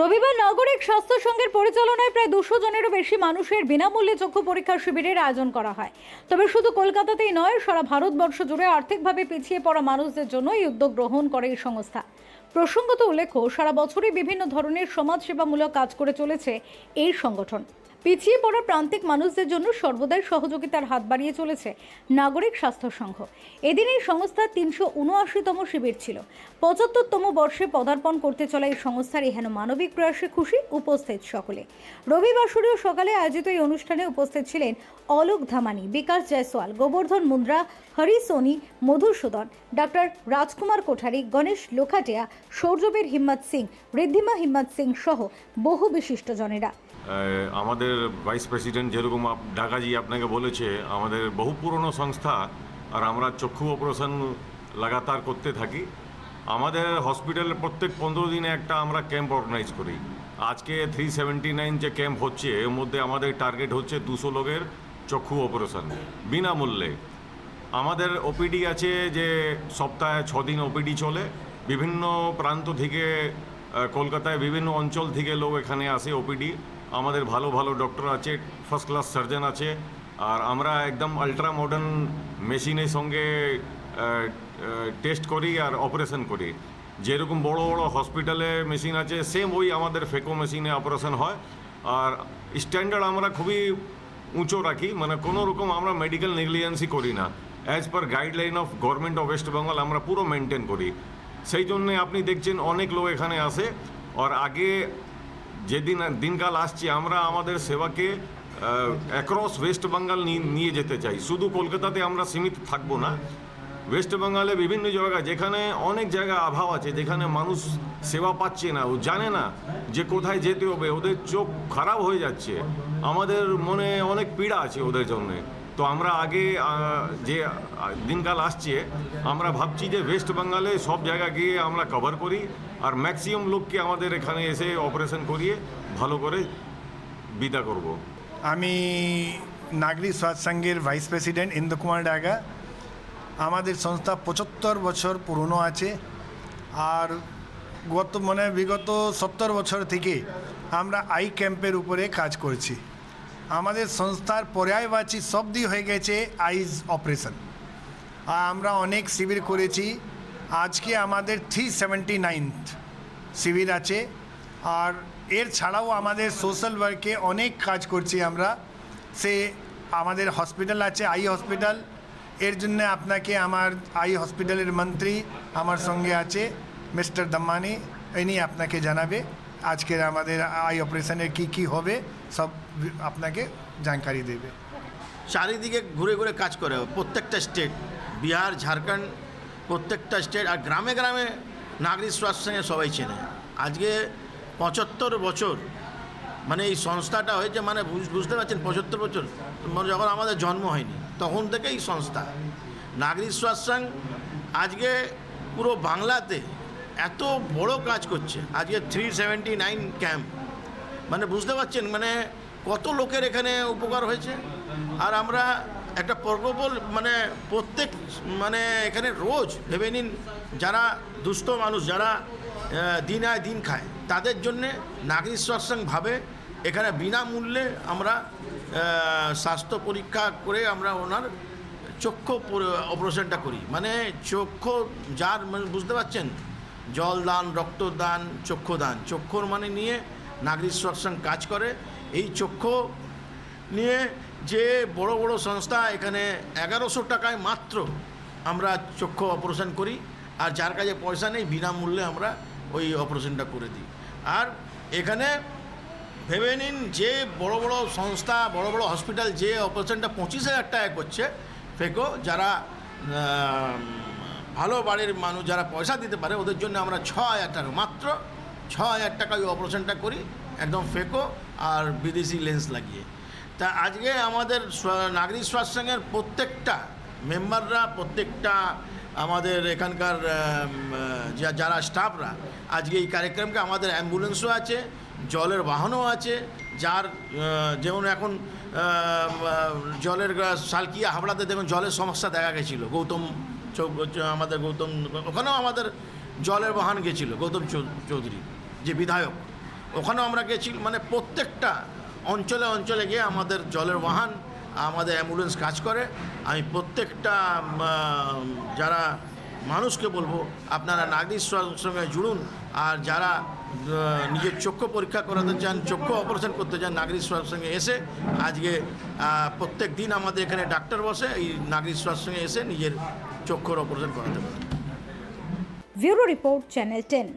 রবিবার নাগরিক স্বাস্থ্য সংঘের পরিচালনায় প্রায় দুশো জনেরও বেশি মানুষের বিনামূল্যে চক্ষু পরীক্ষার শিবিরের আয়োজন করা হয়। তবে শুধু কলকাতাতেই নয়, সারা ভারতবর্ষ জুড়ে আর্থিকভাবে পিছিয়ে পড়া মানুষদের জন্য এই উদ্যোগ গ্রহণ করে এই সংস্থা। প্রসঙ্গত উল্লেখ্য, সারা বছরই বিভিন্ন ধরনের সমাজসেবামূলক কাজ করে চলেছে এই সংগঠন। পিছিয়ে পড়া প্রান্তিক মানুষদের জন্য সর্বদাই সহযোগিতার হাত বাড়িয়ে চলেছে নাগরিক স্বাস্থ্য সংঘ। এদিন এই সংস্থার তিনশো উনআশিতম শিবির ছিল। পঁচাত্তরতম বর্ষে পদার্পণ করতে চলা এই সংস্থার এহেন মানবিক প্রয়াসে খুশি উপস্থিত সকলে। রবিবার সকালে আয়োজিত এই অনুষ্ঠানে উপস্থিত ছিলেন অলোক ধামানি বিকাশ জয়সওয়াল গোবর্ধন মুন্দ্রা হরি সোনি মধুসূদন ডক্টর রাজকুমার কোঠারি গণেশ লোখাটিয়া সৌর্যবীর হিম্মত সিং ঋদ্ধিমা হিম্মত সিং সহ বহু বিশিষ্টজনেরা আহ, আমাদের ভাইস প্রেসিডেন্ট যেরকম ঢাকাজি আপনাকে বলেছে, আমাদের বহু পুরনো সংস্থা আর আমরা চক্ষু অপারেশন লাগাতার করতে থাকি। আমাদের হসপিটালে প্রত্যেক পনেরো দিনে একটা আমরা ক্যাম্প অর্গানাইজ করি। আজকে থ্রি সেভেন্টি নাইন যে ক্যাম্প হচ্ছে, এর মধ্যে আমাদের টার্গেট হচ্ছে দুশো লোকের চক্ষু অপারেশন বিনামূল্যে। আমাদের ওপিডি আছে যে সপ্তাহে ছ দিন ওপিডি চলে। বিভিন্ন প্রান্ত থেকে কলকাতায় বিভিন্ন অঞ্চল থেকে লোক এখানে আসে ওপিডি আমাদের ভালো ভালো ডক্টর আছে ফার্স্ট ক্লাস সার্জন আছে, আর আমরা একদম আলট্রা মডার্ন মেশিনের সঙ্গে টেস্ট করি আর অপারেশন করি। যেরকম বড় বড় হসপিটালে মেশিন আছে সেম ওই আমাদের ফেকো মেশিনে অপারেশন হয়। আর স্ট্যান্ডার্ড আমরা খুবই উঁচু রাখি মানে কোনো রকম আমরা মেডিকেল নেগলিজেন্সি করি না। As per guideline of government of West Bengal আমরা পুরো মেনটেন করি। সেই জন্যে আপনি দেখছেন অনেক লোক এখানে আসে, আর আগে যেদিন দিনকাল আসছে, আমরা আমাদের সেবাকে অ্যাক্রস ওয়েস্ট বেঙ্গল নিয়ে যেতে চাই। শুধু কলকাতাতে আমরা সীমিত থাকব না। ওয়েস্ট বেঙ্গলে বিভিন্ন জায়গায় যেখানে অনেক জায়গা অভাব আছে, যেখানে মানুষ সেবা পাচ্ছে না। ও জানে না যে কোথায় যেতে হবে। ওদের চোখ খারাপ হয়ে যাচ্ছে। আমাদের মনে অনেক পীড়া আছে ওদের জন্যে। তো আমরা আগে যে দিনকাল আসছে, আমরা ভাবছি যে ওয়েস্ট বেঙ্গলে সব জায়গা গিয়ে আমরা কভার করি আর ম্যাক্সিমাম লোককে আমাদের এখানে এসে অপারেশন করিয়ে ভালো করে বিদা করব। আমি নাগরিক স্বাস্থ্য ভাইস প্রেসিডেন্ট ইন্দু কুমার ডাগা। আমাদের সংস্থা পঁচাত্তর বছর পুরনো আছে আর গত মানে বিগত সত্তর বছর থেকে আমরা আই ক্যাম্পের উপরে কাজ করছি। আমাদের সংস্থার পর্যায়বাচী শব্দই হয়ে গেছে আইজ অপারেশন। আমরা অনেক শিবির করেছি। আজকে আমাদের থ্রি সেভেন্টি নাইনথ শিবির আছে। আর এর ছাড়াও আমাদের সোশ্যাল ওয়ার্কে অনেক কাজ করছি আমরা। সে আমাদের হসপিটাল আছে, আই হসপিটাল এর জন্য আপনাকে আমার আই হসপিটালের মন্ত্রী আমার সঙ্গে আছে মিস্টার দাম্মানি ইনি আপনাকে জানাবে। আজকের আমাদের আই অপারেশনের কি কি হবে, সব আপনাকে জানকারি দেবে। চারিদিকে ঘুরে ঘুরে কাজ করে প্রত্যেকটা স্টেট, বিহার, ঝাড়খণ্ড, প্রত্যেকটা স্টেট, আর গ্রামে গ্রামে নাগরিক স্বাস্থ্য সঙ্গে সবাই চেনে। আজকে পঁচাত্তর বছর মানে এই সংস্থাটা হয়েছে মানে বুঝ- বুঝতে পারছেন, পঁচাত্তর বছর মানে যখন আমাদের জন্ম হয়নি, তখন থেকে এই সংস্থা। নাগরিক স্বাস্থ্য আজকে পুরো বাংলাতে এত বড় কাজ করছে। আজকে থ্রি সেভেন্টি নাইন ক্যাম্প মানে বুঝতে পারছেন মানে কত লোকের এখানে উপকার হয়েছে? আর আমরা একটা প্রকল্প মানে প্রত্যেক মানে এখানে রোজ ভেবে নিন, যারা দুস্থ মানুষ, যারা দিন আয় দিন খায়, তাদের জন্যে নাগরিক সৎসঙ্গভাবে এখানে বিনামূল্যে আমরা স্বাস্থ্য পরীক্ষা করে আমরা ওনার চক্ষু পরি- অপারেশনটা করি। মানে চক্ষু যার মানে বুঝতে পারছেন? জল দান রক্তদান, চক্ষুদান। চক্ষুর মানে নিয়ে নাগরিক সৎসঙ্গ কাজ করে। এই চক্ষু নিয়ে যে বড় বড় সংস্থা, এখানে এগারোশো টাকায় মাত্র আমরা চক্ষু অপারেশন করি। আর যার কাছে পয়সা নেই, বিনামূল্যে আমরা ওই অপারেশনটা করে দিই। আর এখানে ভেবে নিন, যে বড় বড় সংস্থা, বড় বড় হসপিটাল যে অপারেশনটা পঁচিশ হাজার টাকা করছে, ফেকো, যারা ভালো বাড়ির মানুষ যারা পয়সা দিতে পারে, ওদের জন্য আমরা ছ হাজার টাকা মাত্র ছ হাজার টাকা ওই অপারেশনটা করি, একদম ফেকো আর বিদেশি লেন্স লাগিয়ে। তা আজকে আমাদের নাগরিক স্বাস্থ্যের প্রত্যেকটা মেম্বাররা প্রত্যেকটা আমাদের এখানকার যারা স্টাফরা আজকে এই কার্যক্রমকে আমাদের অ্যাম্বুলেন্সও আছে, জলের বাহনও আছে, যার যেমন এখন জলের সালকিয়া হাবড়াতে দেখুন জলের সমস্যা দেখা গেছিল, গৌতম আমাদের গৌতম, ওখানেও আমাদের জলের বাহন গেছিল, গৌতম চৌধুরী, যে বিধায়ক। ওখানেও আমরা গেছি মানে প্রত্যেকটা অঞ্চলে অঞ্চলে গিয়ে আমাদের জলের বাহন, আমাদের অ্যাম্বুলেন্স কাজ করে। আমি প্রত্যেকটা যারা মানুষকে বলব, আপনারা নাগরিক সঙ্গে জুড়ুন। আর যারা নিজের চক্ষু পরীক্ষা করাতে চান, চক্ষু অপারেশন করতে চান নাগরিক সঙ্গে সঙ্গে এসে আজকে প্রত্যেক দিন আমাদের এখানে ডাক্তার বসে, এই নাগরিক সঙ্গে এসে নিজের চক্ষুর অপারেশন করাতে পারে। Bureau report channel ten